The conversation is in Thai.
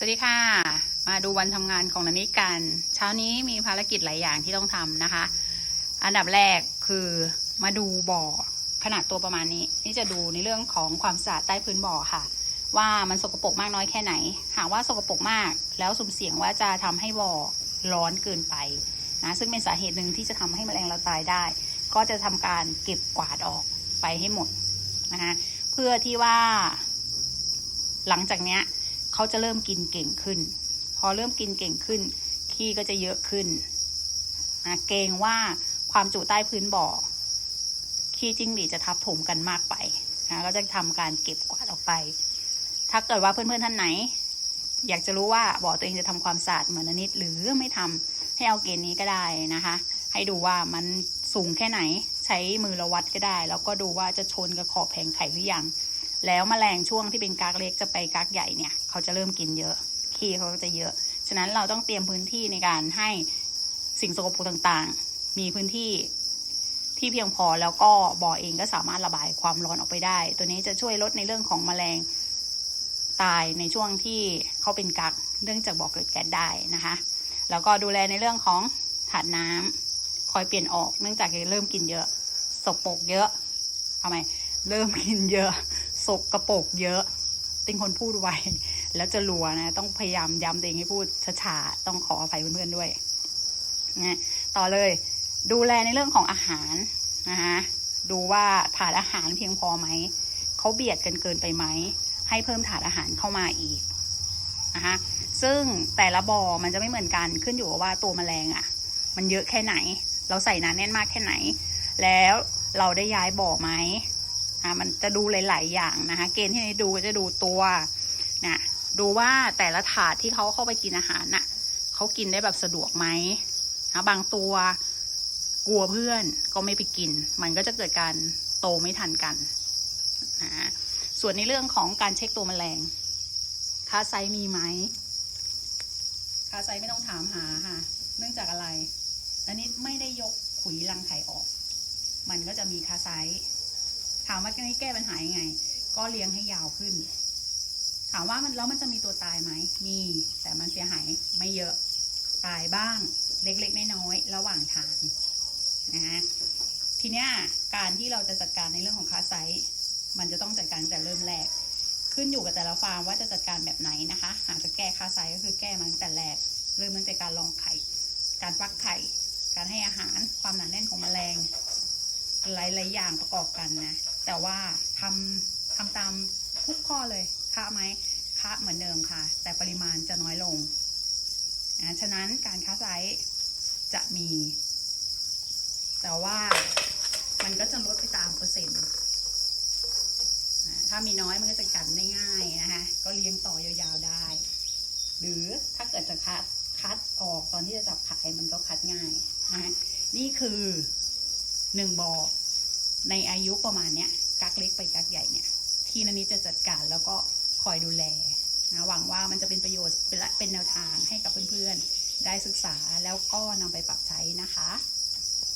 สวัสดีค่ะ มาดูวันทำงานของนันนิกัน เช้านี้มีภารกิจหลายอย่างที่ต้องทำนะคะ อันดับแรกคือมาดูบ่อขนาดตัวประมาณนี้ นี่จะดูในเรื่องของความสะอาดใต้พื้นบ่อค่ะ ว่ามันสกปรกมากน้อยแค่ไหน หากว่าสกปรกมากแล้วสุ่มเสี่ยงว่าจะทำให้บ่อร้อนเกินไปนะซึ่งเป็นสาเหตุหนึ่งที่จะทำให้แมลงเราตายได้ ก็จะทำการเก็บกวาดออกไปให้หมดนะคะเพื่อที่ว่า หลังจากเนี้ย เขาจะเริ่มกินเก่งขึ้น พอเริ่มกินเก่งขึ้น ขี้ก็จะเยอะขึ้นนะเกรงว่าความจุใต้พื้นบ่อ ขี้จิ้งหรีดจะทับถมกันมากไปนะก็จะทำการเก็บกวาดออกไป ถ้าเกิดว่าเพื่อนๆท่านไหน อยากจะรู้ว่าบ่อตัวเองจะทำความสะอาดเหมือนนิดหรือไม่ทำให้เอาเกณฑ์นี้ก็ได้นะคะ ให้ดูว่ามันสูงแค่ไหนใช้มือระวัดก็ได้ แล้วก็ดูว่าจะชนกับขอบแผงไข่หรือยัง แล้วแมลงช่วงที่เป็นกากเล็กจะไปกากใหญ่เนี่ย เขาจะเริ่มกินเยอะ ขี้เขาก็จะเยอะ ฉะนั้นเราต้องเตรียมพื้นที่ในการให้สิ่งสกปรกต่างๆ มีพื้นที่ที่เพียงพอแล้วก็บ่อเองก็สามารถระบายความร้อนออกไปได้ ตัวนี้จะช่วยลดในเรื่องของแมลงตายในช่วงที่เขาเป็นกักเนื่องจากบ่อเกิดแก๊สได้นะคะ แล้วก็ดูแลในเรื่องของถาดน้ำคอยเปลี่ยนออกเนื่องจากเริ่มกินเยอะสกปรกเยอะเอาไหม เริ่มกินเยอะสกกระปกเยอะ เป็นคนพูดไวแล้วจะรัวนะ ต้องพยายามย้ำตัวเองให้พูดช้าๆต้องขออภัยเพื่อนๆด้วยนะต่อเลยดูแลในเรื่องของอาหารนะคะดูว่าถาดอาหารเพียงพอไหมเขาเบียดกันเกินไปไหมให้เพิ่มถาดอาหารเข้ามาอีกนะคะซึ่งแต่ละบ่อมันจะไม่เหมือนกันขึ้นอยู่กับว่าตัวแมลงอะ่ะ มันเยอะแค่ไหน เราใส่น้ำแน่นมากแค่ไหน แล้วเราได้ย้ายบ่อไหม อะมันจะดูหลาย ๆ อย่างนะคะ เกณฑ์ที่ให้ดูจะดูตัวนะดูว่าแต่ละถาดที่เขาเข้าไปกินอาหารน่ะเขากินได้แบบสะดวกไหมนะบางตัวกลัวเพื่อนก็ไม่ไปกิน มันก็จะเกิดการโตไม่ทันกันนะส่วนในเรื่องของการเช็คตัวแมลงคาไซมีไหมคาไซไม่ต้องถามหาค่ะ เนื่องจากอะไร อันนี้ไม่ได้ยกขุยรังไข่ออก มันก็จะมีคาไซ ถามว่านี้แก้ปัญหายังไง ก็เลี้ยงให้ยาวขึ้น ถามว่ามันแล้วมันจะมีตัวตายไหม มี แต่มันเสียหายไม่เยอะ ตายบ้าง เล็กๆน้อยๆระหว่างทางนะฮะ ทีเนี้ยการที่เราจะจัดการในเรื่องของค่าไซส์มันจะต้องจัดการแต่เริ่มแรก ขึ้นอยู่กับแต่ละฟาร์มว่าจะจัดการแบบไหนนะคะ หากจะแก้ค่าไซส์ก็คือแก้มันตั้งแต่แรก เริ่มตั้งแต่การลองไข่ การฟักไข่ การให้อาหาร ความหนาแน่นของแมลงหลายๆอย่างประกอบกันนะ แต่ว่าทำทำตามทุกข้อเลยคะไหมคะเหมือนเดิมค่ะ แต่ปริมาณจะน้อยลงนะฉะนั้นการค้าไซส์จะมี แต่ว่ามันก็จะลดไปตามเปอร์เซ็นต์ถ้ามีน้อยมันก็จะกันได้ง่ายนะคะก็เลี้ยงต่อยาวๆได้ หรือถ้าเกิดจะคัดคัดออกตอนที่จะจับขายมันก็คัดง่ายนะนี่คือหนึ่งบ่อ ในอายุประมาณเนี้ยกักเล็กไปกักใหญ่เนี่ยที่นันนี้จะจัดการแล้วก็คอยดูแลนะหวังว่ามันจะเป็นประโยชน์เป็นและเป็นแนวทางให้กับเพื่อนๆได้ศึกษาแล้วก็นำไปปรับใช้นะคะ